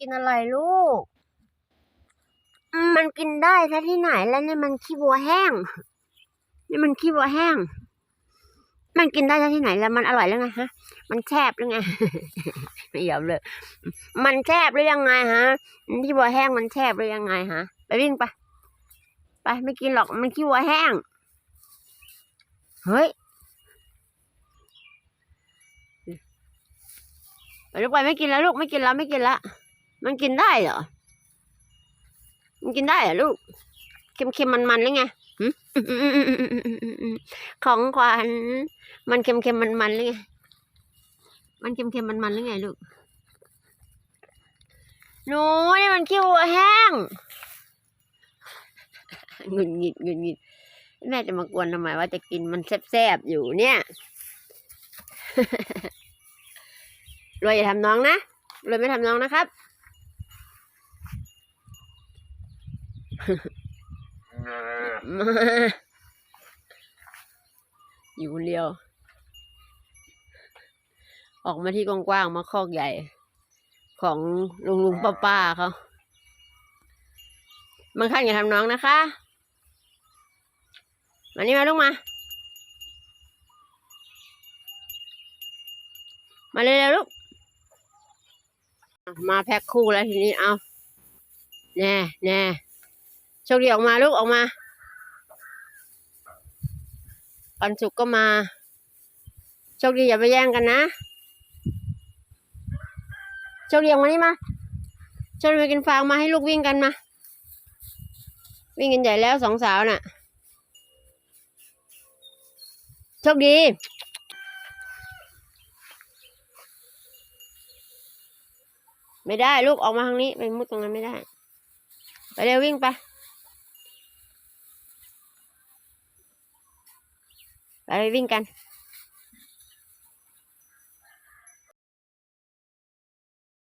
กินอะไรลูก มันกินได้ซะที่ไหนแล้วเนี่ยมันขี้วัวแห้ง นี่มันขี้วัวแห้ง มันกินได้ซะที่ไหนแล้วมันอร่อยแล้วไงฮะ มันแคบหรือไง ไม่ยอมเลย มันแคบหรือยังไงฮะขี้วัวแห้งมันแคบหรือยังไงฮะ ไปวิ่งไป ไปไม่กินหรอก มันขี้วัวแห้ง เฮ้ยไปลูกไปไม่กินแล้วลูกไม่กินแล้วไม่กินละ มันกินได้เหรอ มันกินได้เหรอลูก เค็มเค็มมันๆหรือไงของขวัญมันเค็มเค็มมันๆหรือไง มันเค็มเค็มมันๆหรือไงลูก หนูนี่มันขี้วัวแห้งหงุดหงิดหงุดหงิดแม่จะมากวนทำไมว่าจะกินมันแซ่บๆอยู่เนี่ยรวยอย่าทำน้องนะรวยไม่ทำน้องนะครับ มา อยู่คนเดียว ออกมาที่กว้างๆมาคอกใหญ่ ของลุงลุงป้าป้าๆเขาบางขั้นอย่าทำน้องนะคะมานี่มาลูกมา มาเร็วๆลูก มาแพ็คคู่แล้วทีนี้เอา แน่แน่ โชคดีออกมาลูกออกมาปันสุกก็มา โชคดีอย่าไปแย่งกันนะ โชคดีออกมานี่มา โชคดีกินฟางมาให้ลูกวิ่งกันมา วิ่งกันใหญ่แล้วสองสาวน่ะ โชคดีไม่ได้ลูกออกมาทางนี้ ไปมุดตรงนั้นไม่ได้ ไปเร็ววิ่งไป ไปวิ่งกัน